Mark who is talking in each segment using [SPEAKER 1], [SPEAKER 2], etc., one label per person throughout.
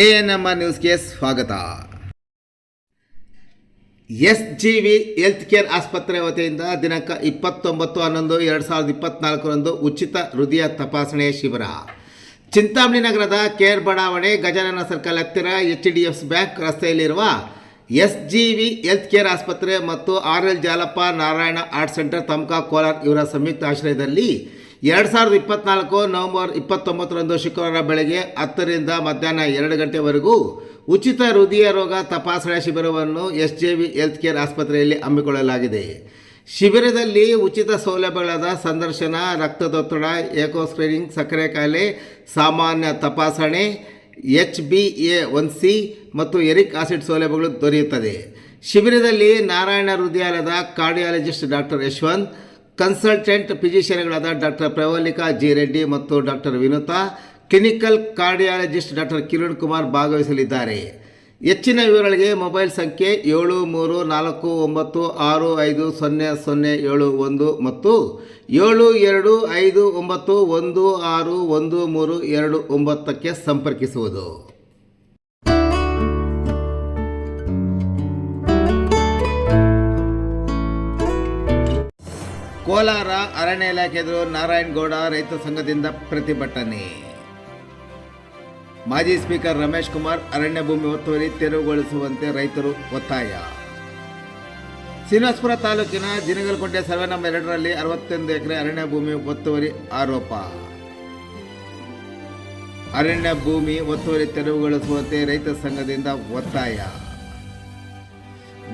[SPEAKER 1] A N M R ನ್ಯೂಸ್ಗೆ ಸ್ವಾಗತ. S G V health care ಆಸ್ಪತ್ರೆ ವತಿಯಿಂದ ದಿನಾಂಕ ಇಪ್ಪತ್ತೊಂಬತ್ತು, ಹನ್ನೊಂದು, ಎರಡು ಸಾವಿರದ ಇಪ್ಪತ್ನಾಲ್ಕರಂದು ಉಚಿತ ಹೃದಯ ತಪಾಸಣೆ ಶಿಬಿರ. ಚಿಂತಾಮಣಿ ನಗರದ ಕೇರ್ ಬಡಾವಣೆ ಗಜಾನನ ಸರ್ಕಲ್ ಹತ್ತಿರ ಎಚ್ ಡಿ ಎಫ್ ಬ್ಯಾಂಕ್ ರಸ್ತೆಯಲ್ಲಿರುವ S G V health care ಆಸ್ಪತ್ರೆ ಮತ್ತು R L Jalappa Narayana art centre, Tamaka Kolar ಇವರ ಸಂಯುಕ್ತ ಆಶ್ರಯದಲ್ಲಿ ಎರಡು ಸಾವಿರದ ಇಪ್ಪತ್ನಾಲ್ಕು ನವೆಂಬರ್ ಇಪ್ಪತ್ತೊಂಬತ್ತರಂದು ಶುಕ್ರವಾರ ಬೆಳಗ್ಗೆ ಹತ್ತರಿಂದ ಮಧ್ಯಾಹ್ನ ಎರಡು ಗಂಟೆವರೆಗೂ ಉಚಿತ ಹೃದಯ ರೋಗ ತಪಾಸಣಾ ಶಿಬಿರವನ್ನು S J V health care ಆಸ್ಪತ್ರೆಯಲ್ಲಿ ಹಮ್ಮಿಕೊಳ್ಳಲಾಗಿದೆ. ಶಿಬಿರದಲ್ಲಿ ಉಚಿತ ಸೌಲಭ್ಯಗಳಾದ ಸಂದರ್ಶನ, ರಕ್ತದೊತ್ತಡ, ಏಕೋ ಸ್ಕ್ರೀನಿಂಗ್, ಸಕ್ಕರೆ ಕಾಯಿಲೆ ಸಾಮಾನ್ಯ ತಪಾಸಣೆ, H B A one C ಮತ್ತು ಎರಿಕ್ ಆಸಿಡ್ ಸೌಲಭ್ಯಗಳು ದೊರೆಯುತ್ತದೆ. ಶಿಬಿರದಲ್ಲಿ ನಾರಾಯಣ ಹೃದಯಾಲಯದ ಕಾರ್ಡಿಯಾಲಜಿಸ್ಟ್ ಡಾಕ್ಟರ್ ಯಶವಂತ್ ಕನ್ಸಲ್ಟೆಂಟ್ ಫಿಸಿಷಿಯನ್ಗಳಾದ ಡಾಕ್ಟರ್ ಪ್ರವಲ್ಲಿಕಾ ಜಿ ರೆಡ್ಡಿ ಮತ್ತು doctor Vinutha, clinical cardiologist doctor Kiran Kumar ಭಾಗವಹಿಸಲಿದ್ದಾರೆ. ಹೆಚ್ಚಿನ ವಿವರಗಳಿಗೆ ಮೊಬೈಲ್ ಸಂಖ್ಯೆ ಏಳು ಮೂರು ನಾಲ್ಕು ಒಂಬತ್ತು ಆರು ಐದು ಸೊನ್ನೆ ಸೊನ್ನೆ ಏಳು ಒಂದು ಮತ್ತು ಏಳು ಎರಡು ಐದು ಒಂಬತ್ತು ಒಂದು ಆರು ಒಂದು ಮೂರು ಎರಡು ಒಂಬತ್ತಕ್ಕೆ ಸಂಪರ್ಕಿಸುವುದು. ಕೋಲಾರ ಅರಣ್ಯ ಇಲಾಖೆ ಎದುರು ನಾರಾಯಣಗೌಡ ರೈತ ಸಂಘದಿಂದ ಪ್ರತಿಭಟನೆ. ಮಾಜಿ ಸ್ಪೀಕರ್ ರಮೇಶ್ ಕುಮಾರ್ ಅರಣ್ಯ ಭೂಮಿ ಒತ್ತುವರಿ ತೆರವುಗೊಳಿಸುವಂತೆ ರೈತರು ಒತ್ತಾಯ. ಶ್ರೀನಿವಾಸಪುರ ತಾಲೂಕಿನ ದಿನಗಲ್ಕೊಂಡೆ ಸರ್ವೆ ನಂಬರ್ ಎರಡರಲ್ಲಿ ಅರವತ್ತೊಂದು ಎಕರೆ ಅರಣ್ಯ ಭೂಮಿ ಒತ್ತುವರಿ ಆರೋಪ. ಅರಣ್ಯ ಭೂಮಿ ಒತ್ತುವರಿ ತೆರವುಗೊಳಿಸುವಂತೆ ರೈತ ಸಂಘದಿಂದ ಒತ್ತಾಯ.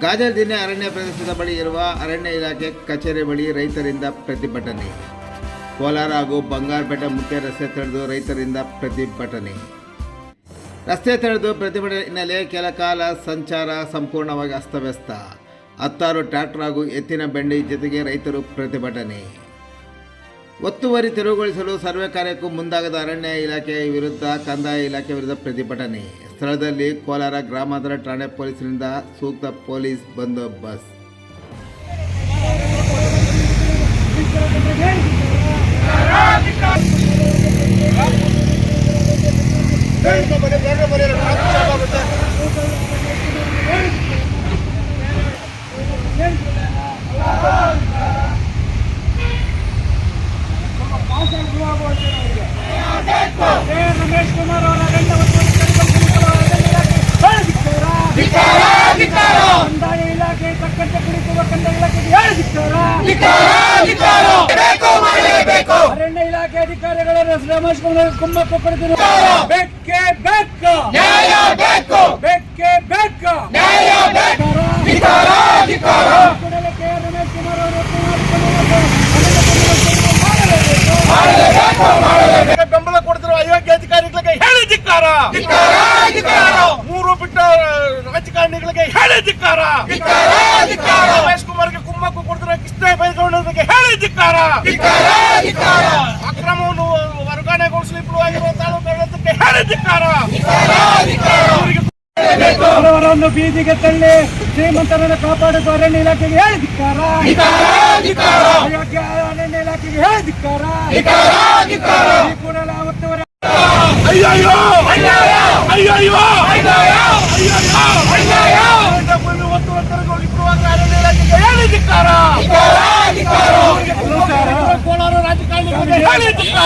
[SPEAKER 1] ಗಾಜರ್ ದಿನ ಅರಣ್ಯ ಪ್ರದೇಶದ ಬಳಿ ಇರುವ ಅರಣ್ಯ ಇಲಾಖೆ ಕಚೇರಿ ಬಳಿ ರೈತರಿಂದ ಪ್ರತಿಭಟನೆ. ಕೋಲಾರ ಹಾಗೂ ಬಂಗಾರಪೇಟೆ ಮುಖ್ಯ ರಸ್ತೆ ತಡೆದು ರೈತರಿಂದ ಪ್ರತಿಭಟನೆ. ರಸ್ತೆ ತಡೆದು ಪ್ರತಿಭಟನೆ ಹಿನ್ನೆಲೆ ಕೆಲ ಕಾಲ ಸಂಚಾರ ಸಂಪೂರ್ಣವಾಗಿ ಅಸ್ತವ್ಯಸ್ತ. ಹತ್ತಾರು ಟ್ರ್ಯಾಕ್ಟರ್ ಹಾಗೂ ಎತ್ತಿನ ಬೆಂಡಿ ಜೊತೆಗೆ ರೈತರು ಪ್ರತಿಭಟನೆ. ಒತ್ತುವರಿ ತೆರವುಗೊಳಿಸಲು ಸರ್ವೆ ಕಾರ್ಯಕ್ಕೂ ಮುಂದಾಗದ ಅರಣ್ಯ ಇಲಾಖೆ ವಿರುದ್ಧ ಕಂದಾಯ ಇಲಾಖೆ ವಿರುದ್ಧ ಪ್ರತಿಭಟನೆ. ಸ್ಥಳದಲ್ಲಿ ಕೋಲಾರ ಗ್ರಾಮಾಂತರ ಠಾಣೆ ಪೊಲೀಸರಿಂದ ಸೂಕ್ತ ಪೊಲೀಸ್ ಬಂದೋಬಸ್ತ್
[SPEAKER 2] ರಮೇಶ್ ಕುಮಾರ್ ಅವರ ಗಂಡ ಕಂದಾಯ ಇಲಾಖೆ ತಕ್ಕಂತೆ ಕುಳಿತುವ ಕಂದಾಯ ಇಲಾಖೆಗೆ ಹೇಳಿ ಧಿಕ್ಕಾರ. ಅರಣ್ಯ ಇಲಾಖೆ ಅಧಿಕಾರಿಗಳ ರಮೇಶ್ ಕುಮಾರ್ ಕುಮ್ಮಕ್ಕು ಪಡೆದಿರು ಬೆಕ್ಕೆ ಬೆಕ್ಕ. ಬೆಕ್ಕೆ. ಬೆಕ್ಕ ಕೂಡಲೇ ಕೆ. ಆರ್. ರಮೇಶ್ ಕುಮಾರ್ ಅವರು ಮಾಡಲೇಬೇಕು.
[SPEAKER 3] ಬೆಂಬಲ ಕೊಡ್ತಿರುವ ಅಯೋಗ್ಯ ಅಧಿಕಾರಿಗಳಿಗೆ ಹೇಳಿ ಧಿಕ್ಕಾರ. ಮೂರು ಬಿಟ್ಟ ರಾಜಕಾರಣಿಗಳಿಗೆ ಹೇಳಿ ಧಿಕ್ಕಾರ. ರಮೇಶ್ ಕುಮಾರ್ಗೆ ಕುಮ್ಮಕ್ಕು ಕೊಡ್ತಿರೋ ಕೃಷ್ಣ ಬೈಗೌಡರಿಗೆ ಹೇಳಿ ಧಿಕ್ಕಾರ. ಅಕ್ರಮವನ್ನು ಧಿಕ್ಕಾರ ಇವರಿಗೆ
[SPEAKER 2] ಬಡವರನ್ನು ಬೀದಿಗೆ ತಳ್ಳಿ ಶ್ರೀಮಂತರನ್ನು ಕಾಪಾಡುವ ಅರಣ್ಯ ಇಲಾಖೆಗೆ ಹೇಳಿ ಧಿಕ್ಕಾರ ಅಯೋಗ್ಯ ಅರಣ್ಯ ಇಲಾಖೆಗೆ ಹೇಳಿ ಧಿಕ್ಕಾರ ಈ ಅಯ್ಯೋ ಅಯ್ಯೋ
[SPEAKER 3] ಅಯ್ಯಯ್ಯೋ! ಅರಣ್ಯ ಭೂಮಿ ಒತ್ತುವರಿಗಳು ಇಬ್ಬರುವಾಗ ಅರಣ್ಯ ಇಲಾಖೆಗೆ ಹೇಳಿ ಧಿಕ್ಕಾರ ಕೋಲಾರ ರಾಜಕಾರಣಿಗಳಿಗೆ ಹೇಳಿ ಧಿಕ್ಕಾರ ಈ ಕೂಡಲೇ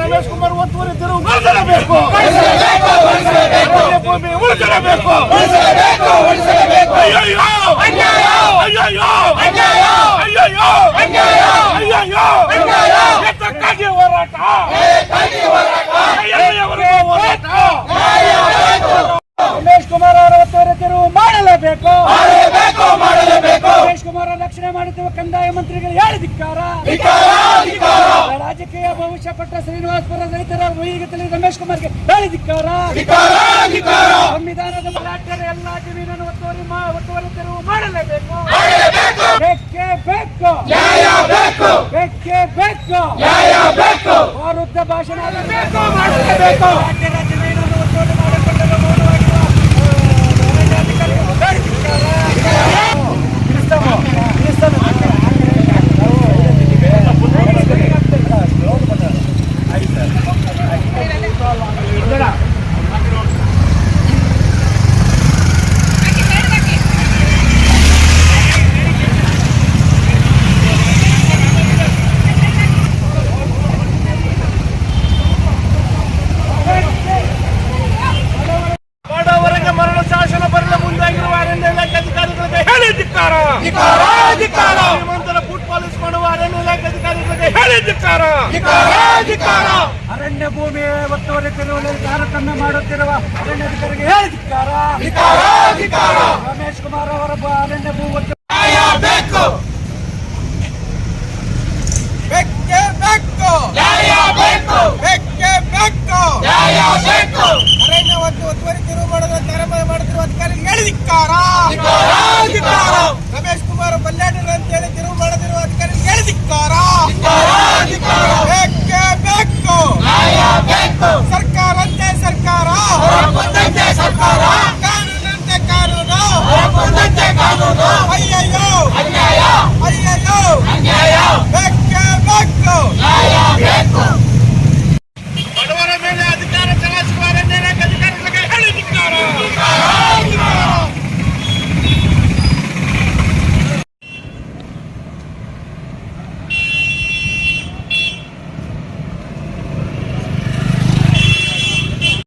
[SPEAKER 3] ರಮೇಶ್ ಕುಮಾರ್ ಒತ್ತುವರಿ ತೆರವು ಉಳಿಸಲೇಬೇಕು ಅರಣ್ಯ ಭೂಮಿ ಉಳಿಸಲೇಬೇಕು ಅಯ್ಯಯ್ಯೋ ಅಯ್ಯಯ್ಯೋ ಅಯ್ಯಯ್ಯೋ ಅಯ್ಯಯ್ಯೋ ಎತ್ತಕ್ಕಾಗಿ ಹೋರಾಟ ಎಲ್ಲಿಯವರೆಗೂ ಹೋರಾಟ
[SPEAKER 2] ರಮೇಶ್ ಕುಮಾರ್ ಅವರ ಒತ್ತುವರಿ ತೆರವು ಮಾಡಲೇಬೇಕು ರಮೇಶ್ ಕುಮಾರ್ ರಕ್ಷಣೆ ಮಾಡುತ್ತಿರುವ ಕಂದಾಯ ಮಂತ್ರಿಗಳು ಹೇಳಿ ಧಿಕ್ಕಾರ ರಾಜಕೀಯ! ಭವಿಷ್ಯ ಪಟ್ಟ ಶ್ರೀನಿವಾಸಪುರ ರೈತರ ಮೈಗತ್ತಲ್ಲಿ ರಮೇಶ್ ಕುಮಾರ್ಗೆ ಹೇಳಿದಿಕ್ಕಾರ ಸಂವಿಧಾನದ ಮಲಾಟರ ಎಲ್ಲ ಜಮೀನನ್ನು ಒತ್ತುವರಿ ಮಾ- ಒತ್ತುವರಿ ತೆರವು ಮಾಡಲೇಬೇಕು. ಬೇಕೇ ಬೇಕು! ಬೇಕೇ! ಬೇಕು ವಿರುದ್ಧ ಭಾಷಣ ಬೇಕು ಮಾಡಲೇಬೇಕು! ಧಿಕ್ಕಾರ. ಶ್ರೀಮಂತರ ಫುಟ್ ಪಾಲಿಸ್ ಮಾಡುವ ಅರಣ್ಯ ಇಲಾಖೆ ಅಧಿಕಾರಿಗಳಿಗೆ ಹೇಳಿ
[SPEAKER 3] ಧಿಕ್ಕಾರ.
[SPEAKER 2] ಅರಣ್ಯ ಭೂಮಿ ಒತ್ತುವರಿ ತೆರವಲ್ಲಿ ತಾರತಮ್ಯ ಮಾಡುತ್ತಿರುವ ಅರಣ್ಯ ಅರಣ್ಯಾಧಿಕಾರಿಗೆ ಹೇಳಿ ಧಿಕ್ಕಾರ. ರಮೇಶ್ ಕುಮಾರ್ ಅವರ ಅರಣ್ಯ ಭೂ ಒತ್ತು
[SPEAKER 3] ಬೇಕು.
[SPEAKER 4] ಬೆಕ್ಕೆ ಬೆಕ್ಕು
[SPEAKER 3] ನ್ಯಾಯ ಬೇಕು.
[SPEAKER 4] ಬೆಕ್ಕೆ ಬೆಕ್ಕು
[SPEAKER 3] ನ್ಯಾಯ ಬೇಕು.
[SPEAKER 4] ಅರಣ್ಯ ಒತ್ತು ಒತ್ತುವರಿ ತೆರವು ಮಾಡಿದ ಧಾರಾವಾಹಿ ಮಾಡುತ್ತಿರುವ ಅಧಿಕಾರಿಗೆ ಹೇಳಿದಿಕ್ಕಾರ.
[SPEAKER 3] ಧಿಕ್ಕಾರ ಧಿಕ್ಕಾರ
[SPEAKER 4] ರಮೇಶ್ ಕುಮಾರ್ ಬಲ್ಲಾಟರು ಅಂತೇಳಿ ತಿರುವು